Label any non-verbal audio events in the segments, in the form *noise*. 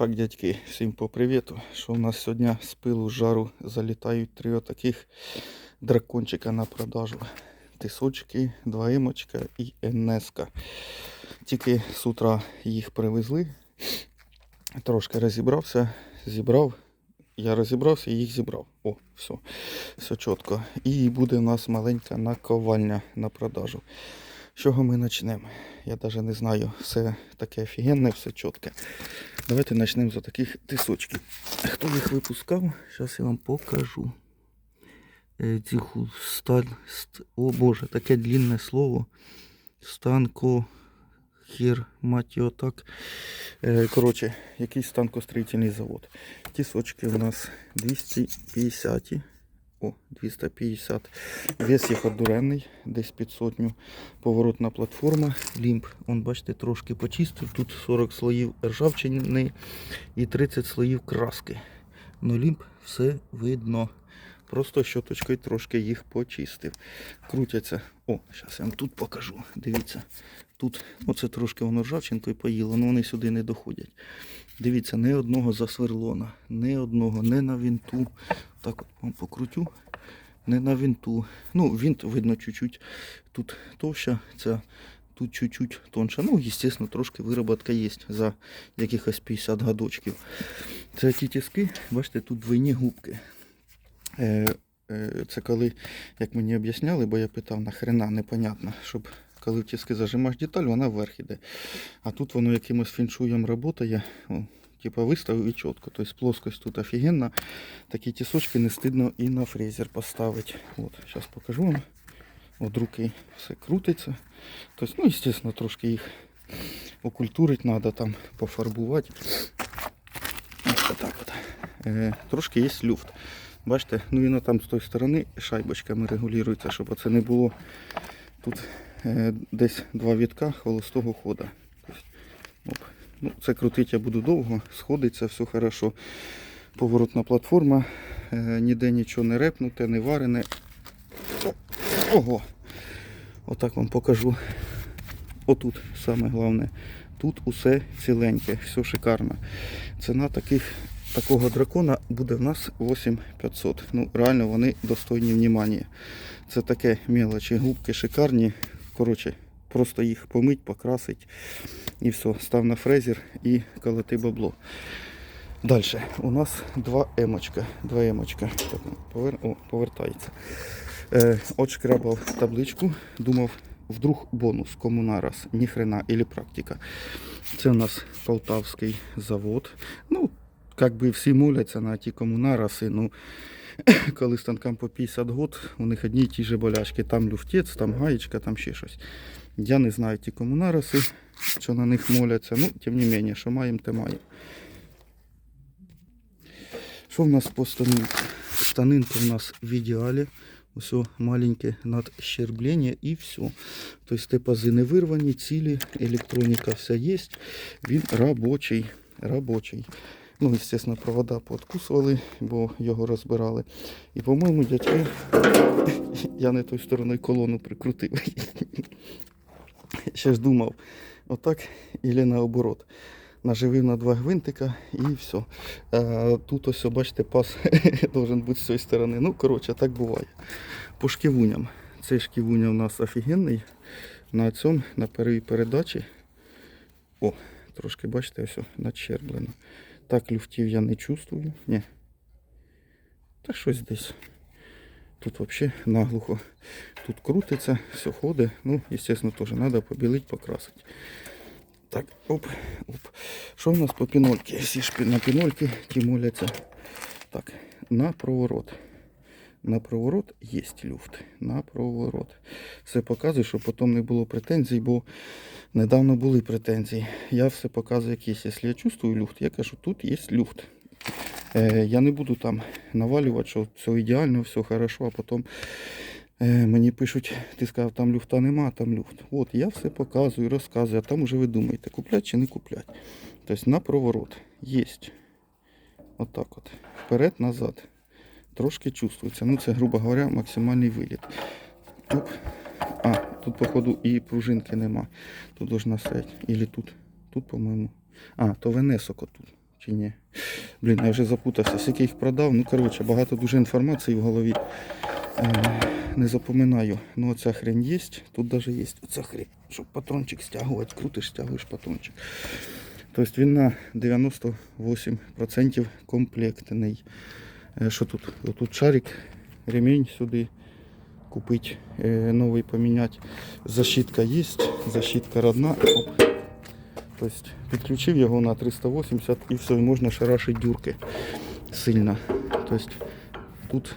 Так, дядьки, всім по привіту. Що у нас сьогодні з пилу з жару залітають три отаких дракончика на продажу. Тисочки, два емочка і енеска. Тільки з утра їх привезли. Трошки розібрався, зібрав. Я розібрався і їх зібрав. О, все, все чітко. І буде у нас маленька наковальня на продажу. Чого ми почнемо? Я навіть не знаю. Все таке офігенне, все чітке. Давайте почнемо з таких тисочків. Хто їх випускав? Зараз я вам покажу. Е, сталь, ст... О боже, таке длінне слово. Станко. Хір, мать його так. Е, Коротше, якийсь станкостроїтельний завод. Тісочки у нас 250. О, 250. Вес їх одуренний, десь під сотню. Поворотна платформа. Лімб, он, бачите, трошки почистив. Тут 40 слоїв ржавчини і 30 слоїв краски. Ну лімб все видно. Просто щоточкою трошки їх почистив. Крутяться. О, зараз я вам тут покажу. Дивіться. Тут оце трошки воно ржавчинкою поїло, але вони сюди не доходять. Дивіться, не одного засверлона, не одного, не на вінту. Так от вам покрутю. Не на вінту. Ну, вінт видно чуть-чуть тут товща, ця тут чуть-чуть тонша. Ну, звісно, трошки вироботка є за якихось 50 годочків. Це ті тиски, бачите, тут двойні губки. Е, е, це коли, як мені об'ясняли, бо я питав, нахрена, непонятно, щоб коли в тиски зажимаєш деталь, вона вверх іде. А тут воно якимось фіншуєм працює. Типа виставив і чітко. Тобто плоскость тут офігенна. Такі тісочки не стидно і на фрезер поставити. От, зараз покажу вам. От руки все крутиться. Тобто, ну, звісно, трошки їх окультурити треба, там пофарбувати. Ось так от. Е, трошки є люфт. Бачите, ну він там з тої сторони шайбочками регулюється, щоб оце не було тут десь два вітка холостого хода. Ну, це крутити я буду довго, сходиться, все хорошо. Поворотна платформа, е, ніде нічого не репнуте, не варене. Ого! Отак вам покажу. Отут саме головне. Тут усе ціленьке, все шикарно. Ціна таких, такого дракона буде в нас 8500. Ну, реально вони достойні внимання. Це таке мелочі, губки шикарні. Коротше, просто їх помить, покрасить і все. Став на фрезер і колоти бабло. Далі у нас два емочка. Два емочка. Так, повер... О, повертається. Е, от шкрабав табличку, думав, вдруг бонус, кому нараз, ніхрена, или практика. Це у нас Полтавський завод. Ну, як би всі моляться на ті комунараси, ну, *coughs* коли станкам по 50 год, у них одні й ті ж болячки. Там люфтець, там гаєчка, там ще щось. Я не знаю ті комунараси, що на них моляться. Ну, тим не менше, що маємо, те маємо. Що в нас по станинку? Станинка у нас в ідеалі. Все маленьке надщерблення і все. Тобто те пази не вирвані, цілі, електроніка вся є. Він робочий. робочий. Ну, звісно, провода пооткусували, бо його розбирали. І, по-моєму, дядьки, *laughs* я не тою стороною колону прикрутив. Ще ж думав, отак і наоборот. Наживив на два гвинтика і все. А, тут ось, бачите, пас *laughs* должен бути з цієї сторони. Ну, коротше, так буває. По шківуням. Цей шківуня у нас офігенний. На цьому, на первій передачі. О, трошки, бачите, ось начерблено. Так, люфтів я не чувствую. Ні. Та щось десь. Тут взагалі наглухо. Тут крутиться, все ходить. Ну, звісно, теж треба побілити, покрасити. Так, оп, оп. Що в нас по пінольці? Всі ж на пінольки ті моляться. Так, на проворот. На проворот є люфт. На проворот. Це показує, щоб потім не було претензій, бо недавно були претензії. Я все показую, як є. Якщо я чувствую люфт, я кажу, тут є люфт. Е, я не буду там навалювати, що все ідеально, все хорошо, а потім Е, Мені пишуть, ти сказав, там люфта нема, там люфт. От, я все показую, розказую, а там уже ви думаєте, куплять чи не куплять. Тобто на проворот є. Отак от. Вперед, назад. Трошки чувствується. Ну це, грубо говоря, максимальний виліт. Оп. А, тут, походу, і пружинки нема. Тут должна стоять. Ілі тут. Тут, по-моєму. А, то венесок отут. чи ні? Блін, я вже запутався, скільки їх продав. Ну, коротше, багато дуже інформації в голові. Е, не запоминаю. Ну, оця хрень є. Тут навіть є оця хрень. Щоб патрончик стягувати, крутиш, стягуєш патрончик. Тобто він на 98% комплектний. Е, Що тут? Тут шарик, ремінь сюди купити, е, новий поміняти. Защитка є, защитка родна. Тобто підключив його на 380 і все, можна шарашити дюрки сильно. Тобто тут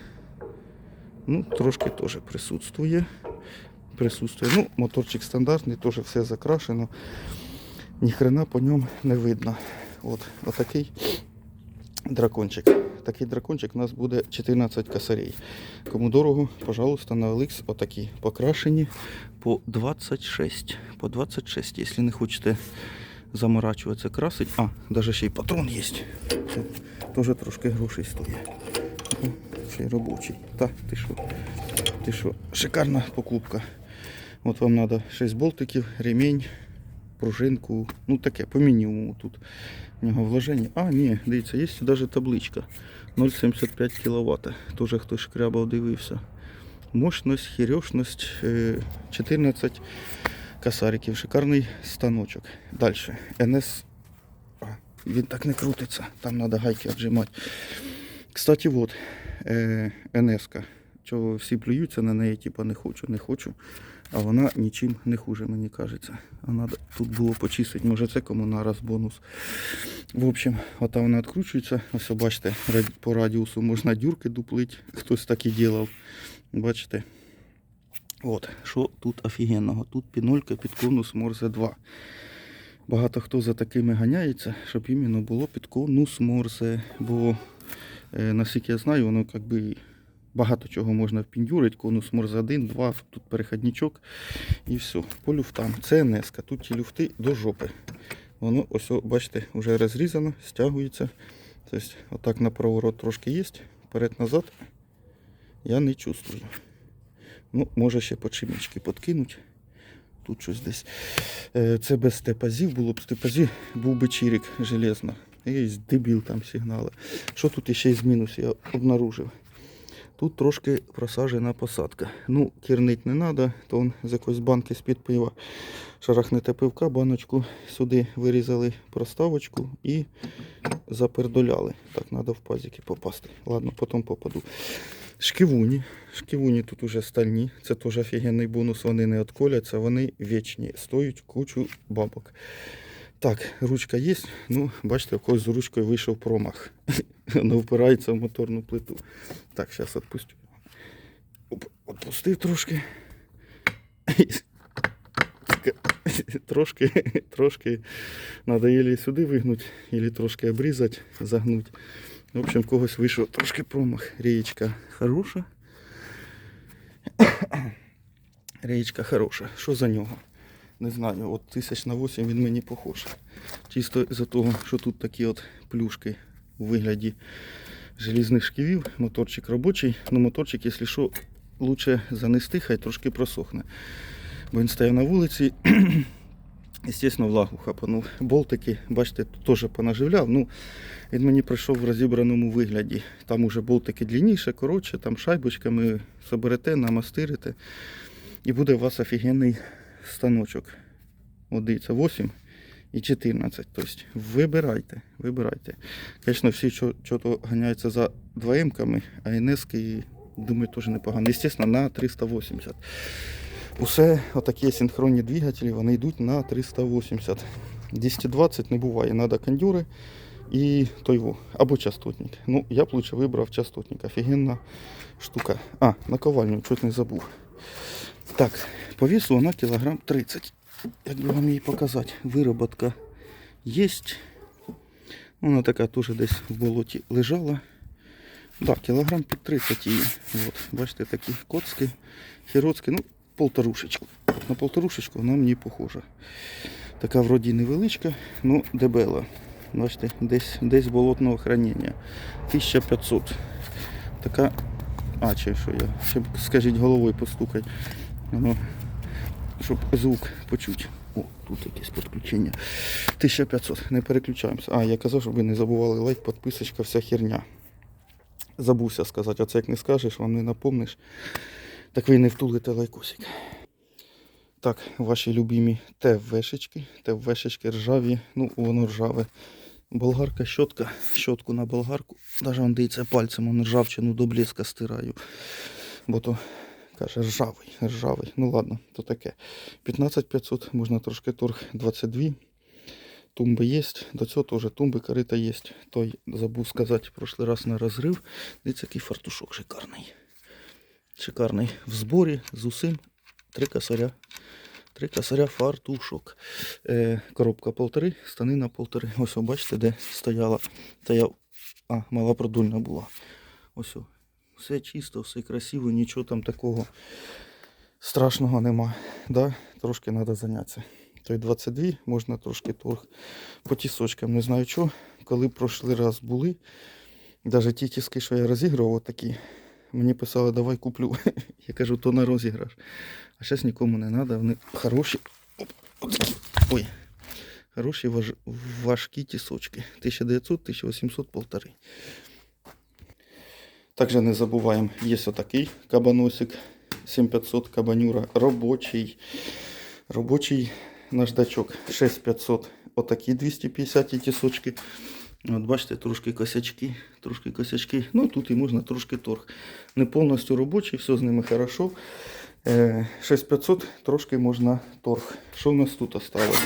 ну, трошки теж присутствує. Присутствує. Ну, моторчик стандартний, теж все закрашено. Ні хрена по ньому не видно. От, отакий дракончик. Такий дракончик у нас буде 14 косарей. Кому дорого, пожалуйста, на OLX отакі покрашені по 26. По 26, якщо не хочете заморачуватися, красить. А, навіть ще й патрон є. Теж трошки грошей стоїть. Ще й робочий. Та, ти що? Ти що? Шикарна покупка. От вам треба 6 болтиків, ремінь, пружинку. Ну таке, по мінімуму тут в нього вложення. А, ні, дивіться, є навіть табличка. 0,75 кВт. Тоже хтось шкрябав дивився. Мощність, хірьошність е, 14 косариків. Шикарний станочок. Далі. НС. А, він так не крутиться. Там треба гайки віджимати. Кстати, от е, НС-ка. Чого всі плюються на неї, типа не хочу, не хочу. А вона нічим не хуже, мені кажеться. А надо тут було почистити. Може це кому на раз бонус. В общем, ота вона відкручується. Ось бачите, по радіусу можна дюрки дуплити. Хтось так і робив. Бачите? От, що тут офігенного? Тут пінолька під конус Морзе 2. Багато хто за такими ганяється, щоб іменно було під конус Морзе. Бо, е, наскільки я знаю, воно якби багато чого можна впіндюрити. Конус Морзе 1, 2, тут переходничок і все. По люфтам. Це НС. Тут ті люфти до жопи. Воно ось, бачите, вже розрізано, стягується. Тобто, отак на проворот трошки є. Вперед-назад я не чувствую. Ну, може ще почимічки подкинуть. Тут щось десь. Е, Це без степазів було б степазі, був би чирик железно. І дебіл там сигнали. Що тут іще із мінусів я обнаружив? Тут трошки просажена посадка. Ну, кірнить не треба, то он з якоїсь банки з-під пива шарахнете пивка, баночку сюди вирізали проставочку і запердоляли. Так, треба в пазики попасти. Ладно, потім попаду. Шківуні. Шківуні тут уже стальні. Це теж офігенний бонус. Вони не отколяться, вони вічні. Стоять кучу бабок. Так, ручка є. Ну, бачите, у когось з ручкою вийшов промах. *laughs* Воно впирається в моторну плиту. Так, зараз відпустю. Оп, Отпустив трошки. *laughs* Трошки, трошки треба ілі сюди вигнути, ілі трошки обрізати, загнути. В общем, в когось вийшов трошки промах. Рієчка хороша. *coughs* Рієчка хороша. Що за нього? Не знаю, от тисяч на 8 він мені похож. Чисто з-за того, що тут такі от плюшки у вигляді желізних шківів. Моторчик робочий. Ну моторчик, якщо що, лучше занести, хай трошки просохне. Бо він стояв на вулиці. *clears throat* Естественно, влагу хапанув. Болтики, бачите, теж понаживляв. Ну, він мені прийшов в розібраному вигляді. Там уже болтики длинніше, коротше, там шайбочками соберете, намастирите. І буде у вас офігенний станочок. От дивіться, 8 і 14. Тобто вибирайте, вибирайте. Звісно, всі то ганяються за 2М, а НСки, думаю, теж непогано. Естественно, на 380. Усе отакі синхронні двигателі, вони йдуть на 380. 220 не буває, треба кондюри і тойву. або частотник. Ну, я б лучше вибрав частотник. Офігенна штука. А, наковальню, чуть не забув. Так, по весу вона кілограм 30. Як би вам її показати? Вироботка є. Вона така теж десь в болоті лежала. Так, кілограм під 30 її. От, бачите, такі коцки, хіроцькі, ну, полторушечку. На полторушечку вона мені похожа. Така вроді невеличка, ну дебела. Бачите, десь, десь болотного хранення. 1500. Така. А, чи що я? Ще скажіть головою постукать. Ну, щоб звук почути. О, тут якесь підключення. 1500. Не переключаємося. А, я казав, щоб ви не забували лайк, підписочка, вся херня. Забувся сказати, оце як не скажеш, вам не напомниш. Так ви не втулите лайкосик. Так, ваші любимі ТВшечки. ТВшечки ржаві. Ну, воно ржаве. Болгарка, щотка. Щотку на болгарку. Даже он дивиться пальцем, он ржавчину до блеска стираю. Бо то каже ржавий, ржавий. Ну ладно, то таке. 15500, можна трошки торг 22. Тумби є. До цього теж тумби, корита є. Той забув сказати прошлий раз на розрив. Дивіться, який фартушок шикарний. Шикарний в зборі з усім. Три косаря. Три косаря фартушок. Е, коробка полтори, стани на полтори. Ось, бачите, де стояла. Та я. А, мала продульна була. Ось. Все чисто, все красиво, нічого там такого страшного нема. Да? Трошки треба зайнятися. Той 22, можна трошки торг по тісочкам. Не знаю що. Коли прошлий раз були, навіть ті тіски, що я розігрував, такі, мені писали, давай куплю. *laughs* Я кажу, то на розіграш. А зараз нікому не треба, вони хороші. Ой. Хороші важ... важкі тісочки. 1900, 1800, полтори. Також не забуваємо, є отакий кабаносик 7500 кабанюра, робочий. Робочий наждачок 6500. Отакі 250 тісочки. От бачите, трошки косячки, трошки косячки. Ну тут і можна трошки торг. Не повністю робочий, все з ними хорошо. Е, 6500 трошки можна торг. Що в нас тут осталось?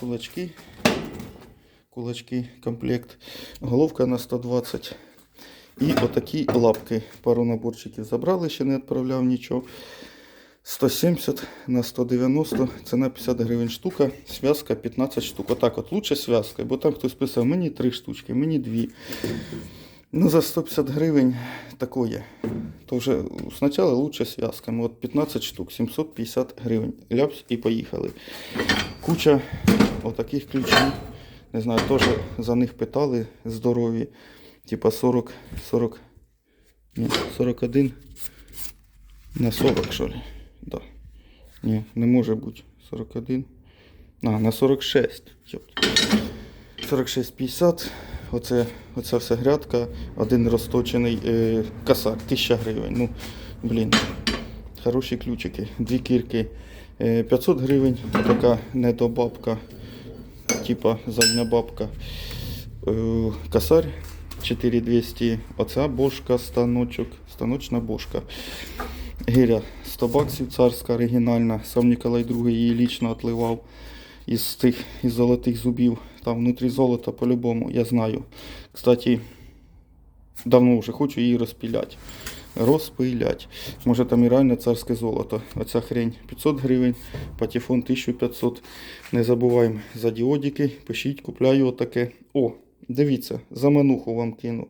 Кулачки. Кулачки, комплект. Головка на 120. І отакі лапки. Пару наборчиків забрали, ще не відправляв нічого. 170 на 190, ціна 50 гривень штука, зв'язка 15 штук. Отак от лучше зв'язка, бо там хтось писав, мені 3 штучки, мені 2. Ну, за 150 гривень такое. То вже спочатку лучше зв'язками. От 15 штук, 750 гривень. Ляпс і поїхали. Куча отаких ключів. Не знаю, теж за них питали здорові. Типа 40, 40, ні, 41 на 40, що ли? Да. Ні, не може бути. 41. А, на 46. Йопт. 46,50. Оце, оця вся грядка. Один розточений е, косар, 1000 гривень. Ну, блін. Хороші ключики. Дві кірки. Е, 500 гривень. Така недобабка. Типа задня бабка. Е, косарь. 4200. Оця бошка, станочок, станочна бошка. Гиря 100 баксів, царська оригінальна. Сам Ніколай II її лічно отливав із тих із золотих зубів. Там внутрі золота по-любому, я знаю. Кстати, давно вже хочу її розпіляти. Розпилять. Може там і реально царське золото. Оця хрень 500 гривень, патефон 1500. Не забуваємо за діодики. Пишіть, купляю отаке. О, дивіться, замануху вам кину.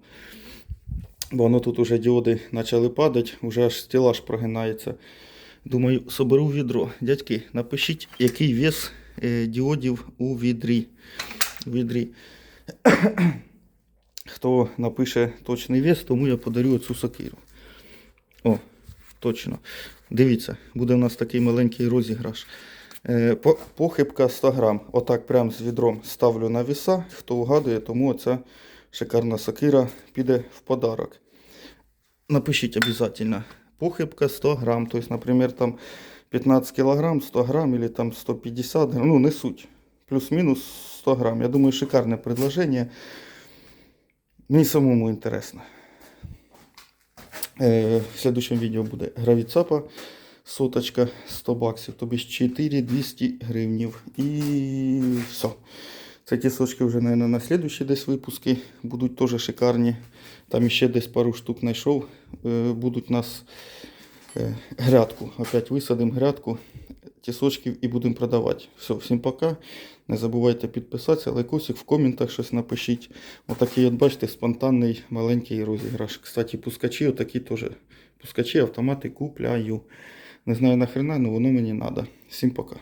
Бо воно тут уже діоди почали падати, вже аж стелаж прогинається. Думаю, соберу відро. Дядьки, напишіть, який вес е, діодів у відрі. відрі. *coughs* Хто напише точний вес, тому я подарю цю сокиру. О, точно. Дивіться, буде у нас такий маленький розіграш. Е, по- Похибка 100 грам. Отак прям з відром ставлю на віса. Хто вгадує, тому ця шикарна сокира піде в подарок. Напишіть обязательно. Похибка 100 грам. То есть, например, там 15 килограмм, 100 грамм или там 150 грамм. Ну, не суть. Плюс-минус 100 грамм. Я думаю, шикарне предложение. Мені самому інтересно. Е, в следующем відео буде гравіцапа, соточка, 100 баксів, тобі 4200 гривнів. І все. Це ті сочки вже, наверное, на слідуючі десь випуски будуть теж шикарні. Там ще десь пару штук знайшов. Е, Будуть у нас е, грядку. Опять висадимо грядку тісочків і будемо продавати. Все, всім пока. Не забувайте підписатися, лайкосик, в коментах щось напишіть. Отакий, от бачите, спонтанний маленький розіграш. Кстати, пускачі, отакі теж. Пускачі, автомати купляю. Не знаю нахрена, але воно мені треба. Всім пока.